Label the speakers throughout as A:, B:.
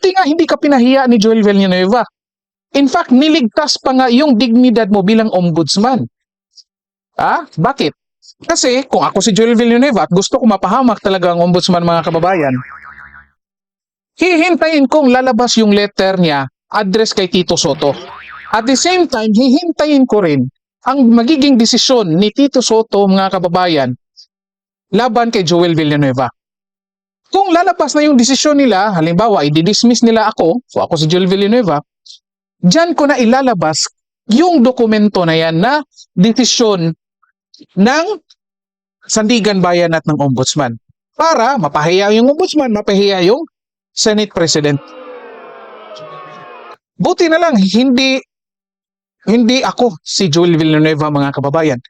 A: Buti nga hindi ka pinahiya ni Joel Villanueva. In fact, niligtas pa nga yung dignidad mo bilang ombudsman. Ah, bakit? Kasi kung ako si Joel Villanueva at gusto ko mapahamak talaga ang ombudsman mga kababayan, hihintayin kong lalabas yung letter niya address kay Tito Soto. At the same time, hihintayin ko rin ang magiging desisyon ni Tito Soto mga kababayan laban kay Joel Villanueva. Kung lalabas na yung desisyon nila, halimbawa, i-dismiss nila ako, so ako si Joel Villanueva, dyan ko na ilalabas yung dokumento na yan na desisyon ng Sandigan Bayan at ng Ombudsman. Para mapahiya yung Ombudsman, mapahiya yung Senate President. Buti na lang, hindi hindi ako si Joel Villanueva mga kababayan.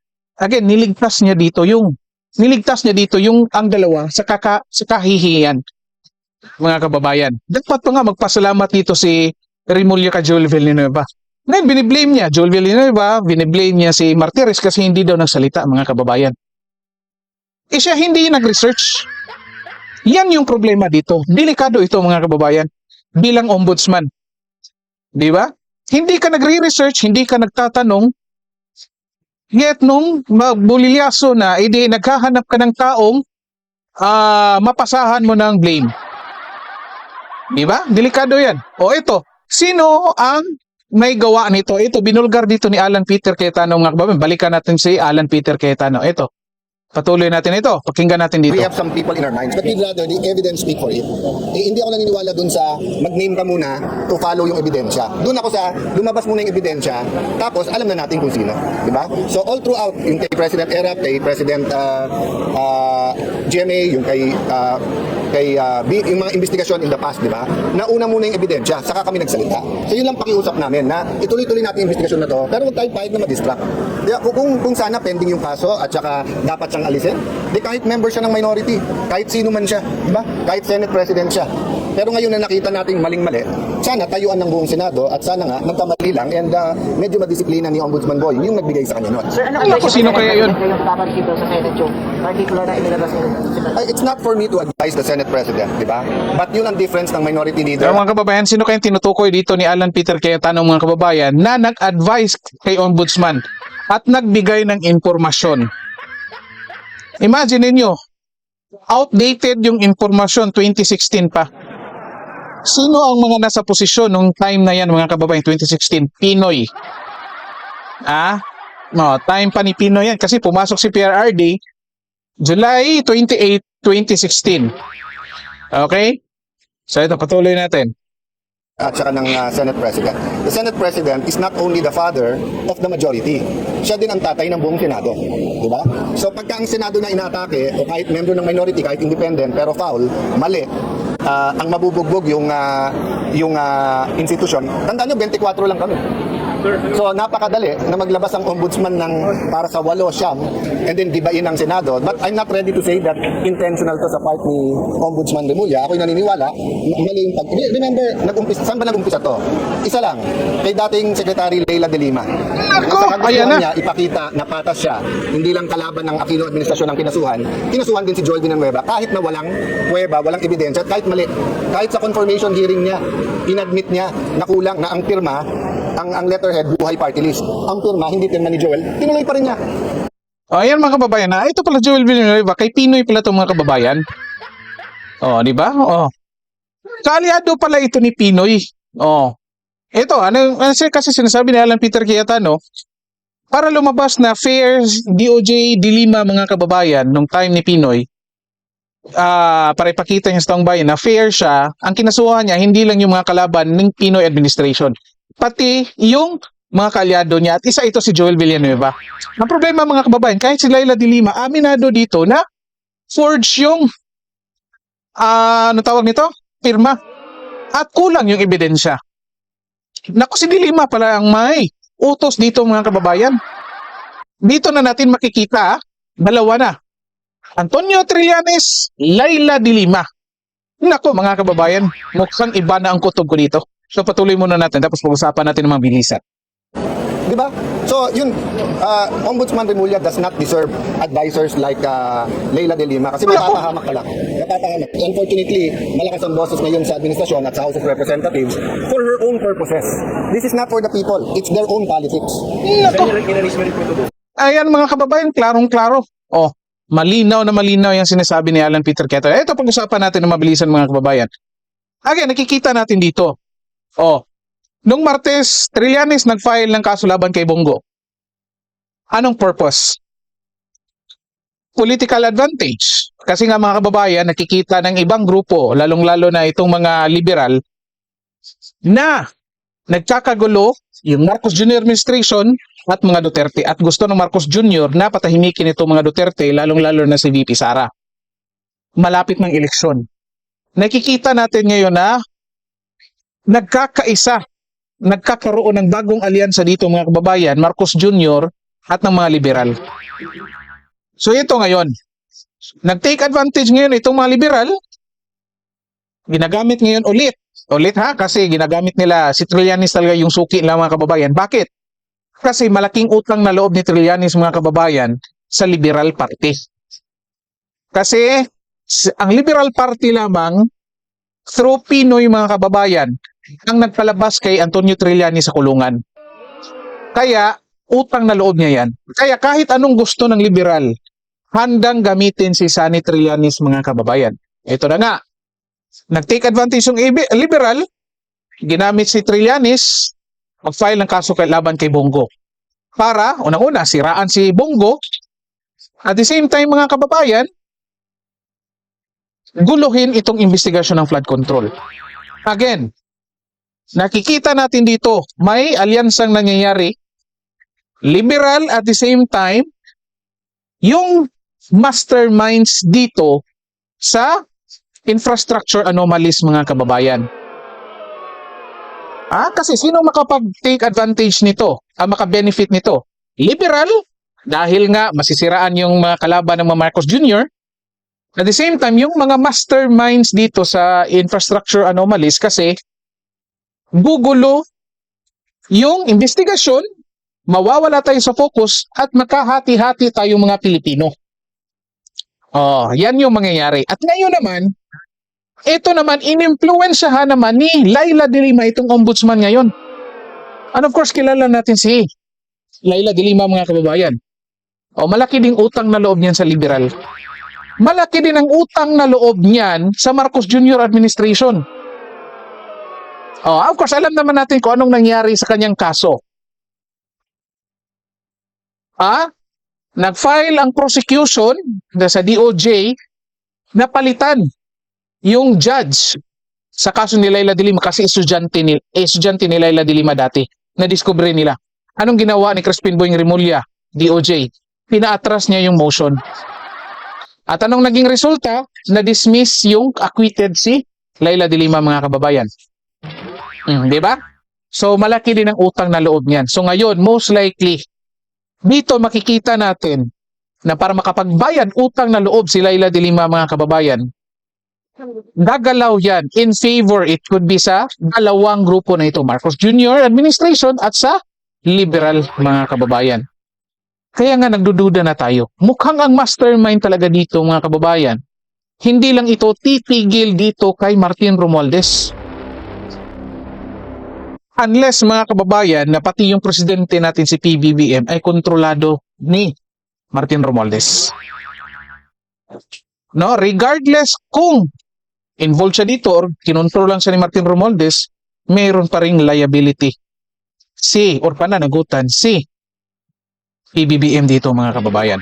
A: Again, niligtas niya dito yung niligtas niya dito yung ang dalawa sa kaka sa kahihiyan mga kababayan. Dapat pa nga magpasalamat dito si Remulla ka Joel Villanueva. Ngayon, biniblame niya Joel Villanueva, biniblame niya si Martires kasi hindi daw nagsalita mga kababayan. Eh siya hindi nag-research. Yan yung problema dito. Delikado ito mga kababayan bilang ombudsman. Di ba? Hindi ka nagre-research, hindi ka nagtatanong, Yet nung magbulilyaso na, edi naghahanap ka ng taong ah, mapasahan mo ng blame. Di ba? Delikado yan. O ito, sino ang may gawa nito? Ito, binulgar dito ni Alan Peter Cayetano. Mga balikan natin si Alan Peter Cayetano. Ito, patuloy natin ito. Pakinggan natin dito.
B: We have some people in our minds, but we'd rather the evidence speak for it. Eh, hindi ako naniniwala dun sa mag-name ka muna to follow yung ebidensya. Doon ako sa lumabas muna yung ebidensya, tapos alam na natin kung sino. Di ba? So all throughout, yung kay President Erap, kay President uh, uh, GMA, yung kay uh, kay uh, yung mga investigasyon in the past, di ba? Nauna muna yung ebidensya, saka kami nagsalita. So yun lang pakiusap namin na ituloy-tuloy natin yung investigasyon na to, pero huwag tayo pahit na ma-distract. Di, kung, kung sana pending yung kaso at saka dapat siyang alisin, di kahit member siya ng minority, kahit sino man siya, di ba? Kahit Senate President siya. Pero ngayon na nakita natin maling-mali, sana tayuan ng buong Senado at sana nga nagkamali lang and uh, medyo madisiplina ni Ombudsman Boy yung nagbigay sa kanya nun.
C: Sir, ano
A: Alam ko sino kaya yun?
C: Yung dapat dito sa Senate yung particular na inilabas nila.
B: Uh, it's not for me to advise the Senate President, di ba? But yun ang difference ng minority leader
A: Pero mga kababayan, sino kayang tinutukoy dito ni Alan Peter Cayetano mga kababayan na nag-advise kay Ombudsman at nagbigay ng impormasyon? Imagine ninyo, outdated yung impormasyon 2016 pa. Sino ang mga nasa posisyon nung time na yan mga kababayan 2016? Pinoy. Ah? No, time pa ni Pinoy yan kasi pumasok si PRRD July 28, 2016. Okay? So ito, patuloy natin.
B: At saka ng uh, Senate President. The Senate President is not only the father of the majority, siya din ang tatay ng buong Senado. Di ba? So pagka ang Senado na inaatake, o kahit member ng minority, kahit independent, pero foul, mali, ah, ang mabubugbog yung ah, yung ah, institution, tandaan nyo, 24 lang kami. So napakadali na maglabas ang ombudsman ng para sa walo siyam and then gibain ang Senado. But I'm not ready to say that intentional to sa part ni Ombudsman Remulla. Ako'y naniniwala, ma- mali yung pag... Remember, nag-umpisa, saan ba nag-umpisa to? Isa lang, kay dating Secretary Leila de Lima. Kagustuhan
A: ayan na.
B: niya, ipakita na patas siya, hindi lang kalaban ng Aquino administrasyon ang kinasuhan, kinasuhan din si Joel Villanueva kahit na walang kuweba, walang ebidensya, kahit mali. Kahit sa confirmation hearing niya, inadmit niya na kulang na ang pirma, ang, ang letterhead, buhay party list. Ang pirma, hindi pirma ni Joel, tinuloy pa rin niya.
A: O, ayan mga kababayan, na ito pala Joel Villanueva, kay Pinoy pala itong mga kababayan. O, di ba? O. Kaaliado pala ito ni Pinoy. O. Ito, ano, ano siya kasi sinasabi ni Alan Peter Cayetano, para lumabas na fair DOJ dilima mga kababayan nung time ni Pinoy, ah para ipakita niya sa taong bayan na fair siya, ang kinasuhan niya hindi lang yung mga kalaban ng Pinoy administration, pati yung mga kaalyado niya at isa ito si Joel Villanueva. Ang problema mga kababayan, kahit si Laila de Lima, aminado dito na forge yung ah ano tawag nito? Pirma. At kulang yung ebidensya. Naku, si de Lima pala ang may utos dito mga kababayan. Dito na natin makikita, ah, dalawa na. Antonio Trillanes, Laila de Lima. Nako mga kababayan, mukhang iba na ang kutob ko dito. So patuloy muna natin tapos pag-usapan natin ng mga bilisan.
B: Di ba? So, yun, uh, Ombudsman Remulla does not deserve advisors like uh, Leila De Lima kasi matapahamak pala. Matapahamak. Unfortunately, malakas ang boses ngayon sa administrasyon at sa House of Representatives for her own purposes. This is not for the people. It's their own politics.
A: Ayan mga kababayan, klarong-klaro. Oh, malinaw na malinaw yung sinasabi ni Alan Peter Queto. Ito pag-usapan natin ng mabilisan mga kababayan. Again, nakikita natin dito. Oh, nung Martes, Trillanes nag-file ng kaso laban kay Bongo. Anong purpose? Political advantage. Kasi nga mga kababayan, nakikita ng ibang grupo, lalong-lalo na itong mga liberal, na nagkakagulo yung Marcos Jr. administration at mga Duterte at gusto ng Marcos Jr. na patahimikin itong mga Duterte lalong-lalo na si VP Sara. Malapit ng eleksyon. Nakikita natin ngayon na nagkakaisa, nagkakaroon ng bagong alyansa dito mga kababayan, Marcos Jr. at ng mga liberal. So ito ngayon, nag-take advantage ngayon itong mga liberal, ginagamit ngayon ulit. Ulit ha, kasi ginagamit nila si Trillanes talaga yung suki nila mga kababayan. Bakit? Kasi malaking utang na loob ni Trillanes mga kababayan sa Liberal Party. Kasi ang Liberal Party lamang through Pinoy mga kababayan ang nagpalabas kay Antonio Trillanes sa kulungan. Kaya utang na loob niya yan. Kaya kahit anong gusto ng liberal, handang gamitin si Sani Trillanes mga kababayan. Ito na nga, nag-take advantage yung liberal, ginamit si Trillanes, mag-file ng kaso kay laban kay Bongo. Para, unang-una, siraan si Bongo. At the same time, mga kababayan, guluhin itong investigasyon ng flood control. Again, nakikita natin dito, may alyansang nangyayari, liberal at the same time, yung masterminds dito sa infrastructure anomalies mga kababayan. Ah, kasi sino makapag-take advantage nito? Ah, maka-benefit nito? Liberal, dahil nga masisiraan yung mga kalaban ng mga Marcos Jr. At the same time, yung mga masterminds dito sa infrastructure anomalies kasi gugulo yung investigasyon, mawawala tayo sa focus at makahati-hati tayong mga Pilipino. Oh, yan yung mangyayari. At ngayon naman, ito naman, inimpluwensyahan naman ni Laila de Lima itong ombudsman ngayon. And of course, kilala natin si Laila de Lima mga kababayan. O, malaki ding utang na loob niyan sa liberal. Malaki din ang utang na loob niyan sa Marcos Jr. administration. Oh, of course, alam naman natin kung anong nangyari sa kanyang kaso. Ah, nag-file ang prosecution na sa DOJ na palitan yung judge sa kaso ni Laila de Lima kasi estudyante ni, estudyante ni Laila de Lima dati na discover nila. Anong ginawa ni Crispin Boying Remulla, DOJ? Pinaatras niya yung motion. At anong naging resulta? Na-dismiss yung acquitted si Laila de Lima mga kababayan. Mm, di ba? So malaki din ang utang na loob niyan. So ngayon, most likely, dito makikita natin na para makapagbayad utang na loob si Laila de Lima mga kababayan, gagalaw yan in favor, it could be sa dalawang grupo na ito, Marcos Jr. administration at sa liberal mga kababayan. Kaya nga nagdududa na tayo. Mukhang ang mastermind talaga dito mga kababayan. Hindi lang ito titigil dito kay Martin Romualdez. Unless mga kababayan na pati yung presidente natin si PBBM ay kontrolado ni Martin Romualdez. No, regardless kung involved siya dito or kinontrol lang siya ni Martin Romualdez, mayroon pa ring liability. Si, or pananagutan, si PBBM dito mga kababayan.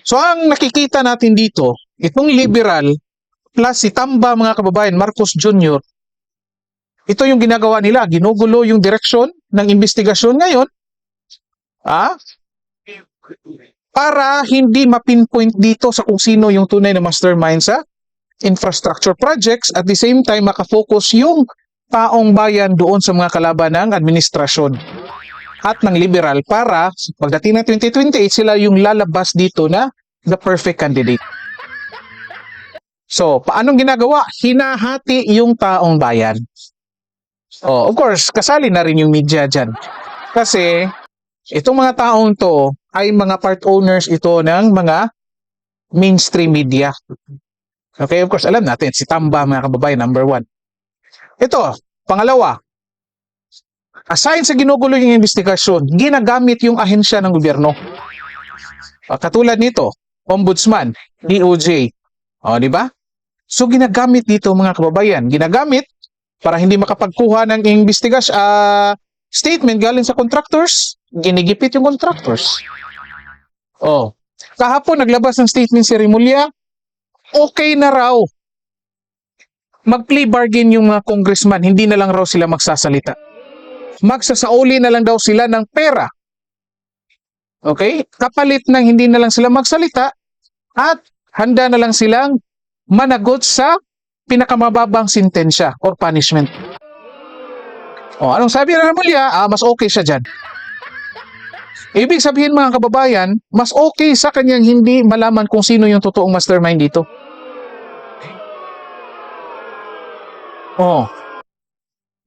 A: So ang nakikita natin dito, itong liberal plus si Tamba mga kababayan, Marcos Jr., ito yung ginagawa nila, ginugulo yung direksyon ng investigasyon ngayon, ah, para hindi mapinpoint dito sa kung sino yung tunay na mastermind sa infrastructure projects at the same time makafocus yung taong bayan doon sa mga kalaban ng administrasyon at ng liberal para pagdating ng 2028 sila yung lalabas dito na the perfect candidate. So, paanong ginagawa? Hinahati yung taong bayan. Oh, of course, kasali na rin yung media dyan. Kasi, Itong mga taong to ay mga part owners ito ng mga mainstream media. Okay, of course, alam natin, si Tamba, mga kababayan, number one. Ito, pangalawa, aside sa ginugulo yung investigasyon, ginagamit yung ahensya ng gobyerno. Ah, Katulad nito, Ombudsman, DOJ. O, di ba? So, ginagamit dito mga kababayan. Ginagamit para hindi makapagkuha ng investigas ah statement galing sa contractors, ginigipit yung contractors. Oh. Kahapon naglabas ng statement si Rimulya, okay na raw. Mag-plea bargain yung mga congressman, hindi na lang raw sila magsasalita. Magsasauli na lang daw sila ng pera. Okay? Kapalit ng hindi na lang sila magsalita at handa na lang silang managot sa pinakamababang sintensya or punishment. O, anong sabi ng Remulla? Ah, mas okay siya dyan. Ibig sabihin mga kababayan, mas okay sa kanyang hindi malaman kung sino yung totoong mastermind dito. Oh.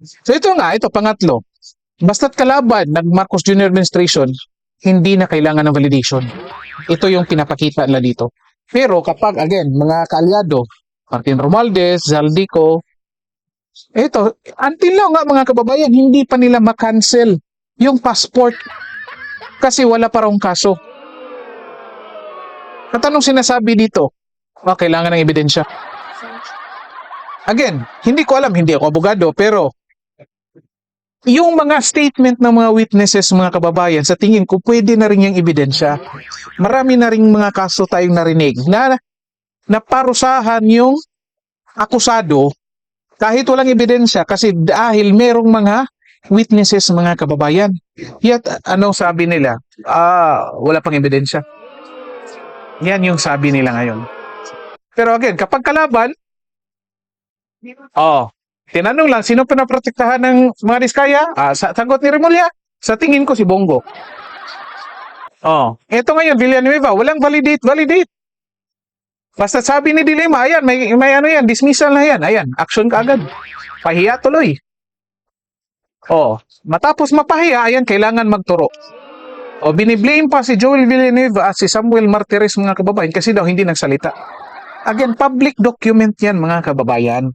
A: So ito nga, ito pangatlo. Basta't kalaban ng Marcos Jr. administration, hindi na kailangan ng validation. Ito yung pinapakita nila dito. Pero kapag, again, mga kaalyado, Martin Romualdez, Zaldico, ito, until now nga mga kababayan, hindi pa nila makancel yung passport kasi wala pa raw kaso. At anong sinasabi dito? Oh, kailangan ng ebidensya. Again, hindi ko alam, hindi ako abogado, pero yung mga statement ng mga witnesses, mga kababayan, sa tingin ko, pwede na rin yung ebidensya. Marami na rin mga kaso tayong narinig na naparusahan yung akusado kahit walang ebidensya kasi dahil merong mga witnesses, mga kababayan. Yet, ano sabi nila? Ah, wala pang ebidensya. Yan yung sabi nila ngayon. Pero again, kapag kalaban, oh, tinanong lang, sino pinaprotektahan ng mga diskaya? Ah, sa sagot ni Remulla, sa tingin ko si Bongo. Oh, eto ngayon, Villanueva, walang validate, validate. Basta sabi ni Dilema, ayan, may, may ano yan, dismissal na yan, ayan, action ka agad. Pahiya tuloy. Oh, matapos mapahiya, ayan, kailangan magturo. O, biniblame pa si Joel Villanueva at si Samuel Martires, mga kababayan, kasi daw hindi nagsalita. Again, public document yan, mga kababayan.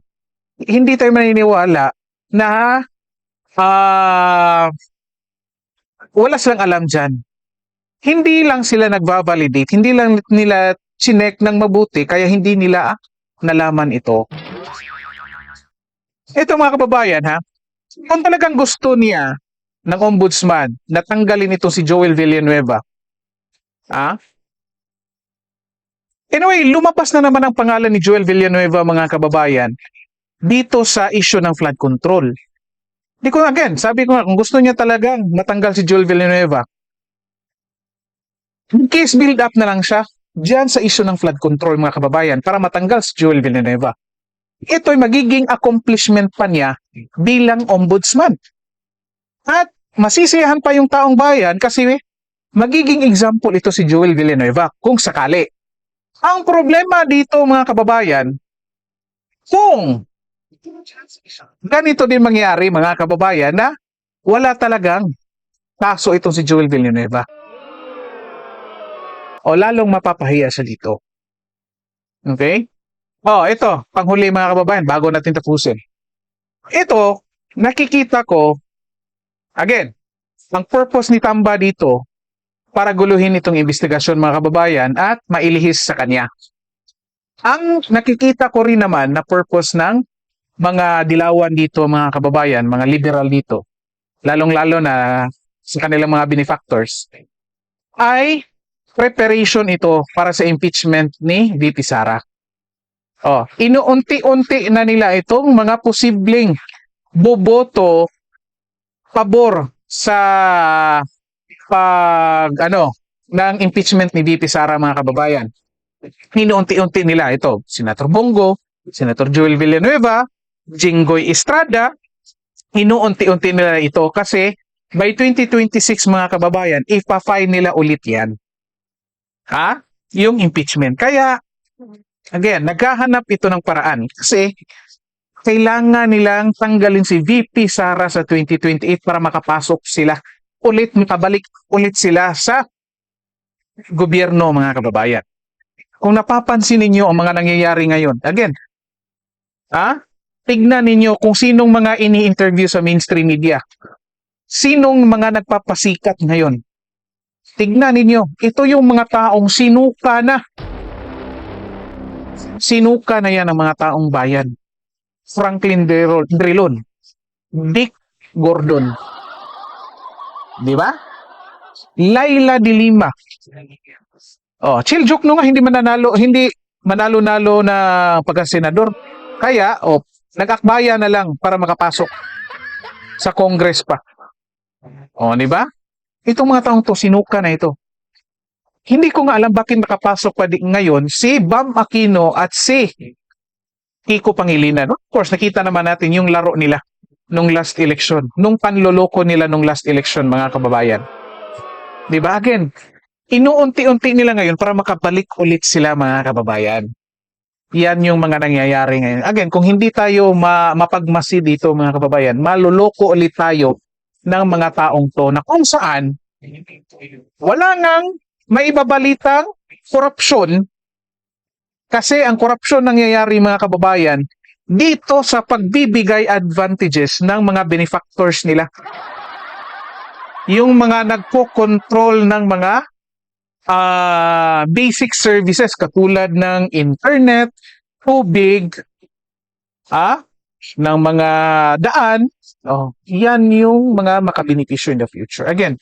A: Hindi tayo maniniwala na ah wala silang alam dyan. Hindi lang sila nagbabalidate, hindi lang nila chinek ng mabuti, kaya hindi nila nalaman ito. Ito mga kababayan ha, kung talagang gusto niya ng ombudsman na tanggalin ito si Joel Villanueva, ah, Anyway, lumabas na naman ang pangalan ni Joel Villanueva mga kababayan dito sa issue ng flood control. Di ko again, sabi ko nga, kung gusto niya talagang matanggal si Joel Villanueva, case build up na lang siya dyan sa issue ng flood control mga kababayan para matanggal si Joel Villanueva. Ito'y magiging accomplishment pa niya bilang ombudsman. At masisiyahan pa yung taong bayan kasi magiging example ito si Joel Villanueva kung sakali. Ang problema dito mga kababayan, kung ganito din mangyari mga kababayan na wala talagang kaso itong si Joel Villanueva. O lalong mapapahiya siya dito. Okay? Oh, ito, panghuli mga kababayan, bago natin tapusin. Ito, nakikita ko, again, ang purpose ni Tamba dito, para guluhin itong investigasyon mga kababayan at mailihis sa kanya. Ang nakikita ko rin naman na purpose ng mga dilawan dito mga kababayan, mga liberal dito, lalong-lalo na sa kanilang mga benefactors, ay preparation ito para sa impeachment ni VP Sara. Oh, inuunti-unti na nila itong mga posibleng boboto pabor sa pag ano ng impeachment ni VP Sara mga kababayan. Inuunti-unti nila ito, Senator Bongo, Senator Joel Villanueva, Jinggoy Estrada, inuunti-unti nila ito kasi by 2026 mga kababayan, ipa-file nila ulit yan. Ha? Yung impeachment. Kaya, again, naghahanap ito ng paraan kasi kailangan nilang tanggalin si VP Sara sa 2028 para makapasok sila ulit, makabalik ulit sila sa gobyerno mga kababayan. Kung napapansin ninyo ang mga nangyayari ngayon, again, ha? Tignan ninyo kung sinong mga ini-interview sa mainstream media. Sinong mga nagpapasikat ngayon. Tignan ninyo, ito yung mga taong sinuka na. Sinuka na yan ang mga taong bayan. Franklin Drilon, Dick Gordon. Di ba? Laila de Lima. Oh, chill joke no nga hindi mananalo, hindi manalo-nalo na pagka-senador. Kaya, oh, nag-akbaya na lang para makapasok sa Congress pa. Oh, di ba? Itong mga taong to, sinuka na ito. Hindi ko nga alam bakit nakapasok pa ngayon si Bam Aquino at si Kiko Pangilinan. Of course, nakita naman natin yung laro nila nung last election. Nung panloloko nila nung last election, mga kababayan. Di ba? Again, inuunti-unti nila ngayon para makabalik ulit sila, mga kababayan. Yan yung mga nangyayari ngayon. Again, kung hindi tayo ma mapagmasi dito, mga kababayan, maluloko ulit tayo ng mga taong to na kung saan wala nang maibabalitang korupsyon kasi ang korupsyon nangyayari mga kababayan dito sa pagbibigay advantages ng mga benefactors nila. Yung mga nagko-control ng mga ah, basic services katulad ng internet, tubig, ah, ng mga daan, oh, yan yung mga makabenepisyo in the future. Again,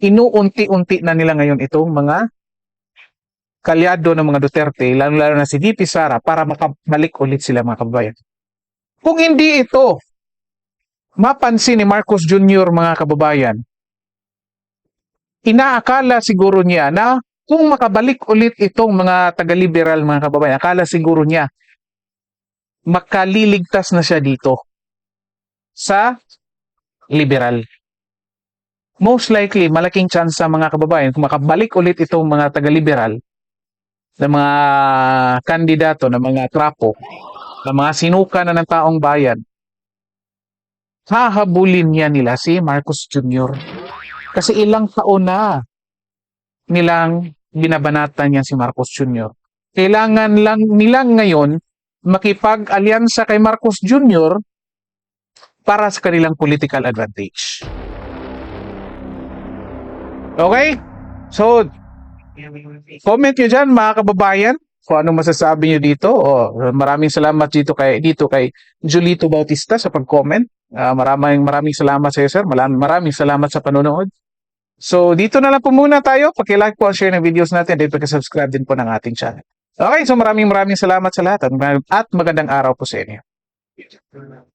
A: inuunti-unti na nila ngayon itong mga kalyado ng mga Duterte, lalo-lalo na si DP Sara, para makabalik ulit sila mga kababayan. Kung hindi ito, mapansin ni Marcos Jr. mga kababayan, inaakala siguro niya na kung makabalik ulit itong mga taga-liberal mga kababayan, akala siguro niya makaliligtas na siya dito sa liberal. Most likely, malaking chance sa mga kababayan kung makabalik ulit itong mga taga-liberal na mga kandidato, na mga trapo, na mga sinuka na ng taong bayan, hahabulin niya nila si Marcos Jr. Kasi ilang taon na nilang binabanatan niya si Marcos Jr. Kailangan lang nilang ngayon makipag-alyansa kay Marcos Jr. para sa kanilang political advantage. Okay? So, comment nyo dyan mga kababayan kung ano masasabi nyo dito. O, maraming salamat dito kay, dito kay Julito Bautista sa pag-comment. Ah, maraming maraming salamat sa iyo, sir. Maraming, maraming salamat sa panonood. So, dito na lang po muna tayo. Paki-like po at share ng videos natin. Dito paki-subscribe din po ng ating channel. Okay, so maraming maraming salamat sa lahat at, at magandang araw po sa inyo.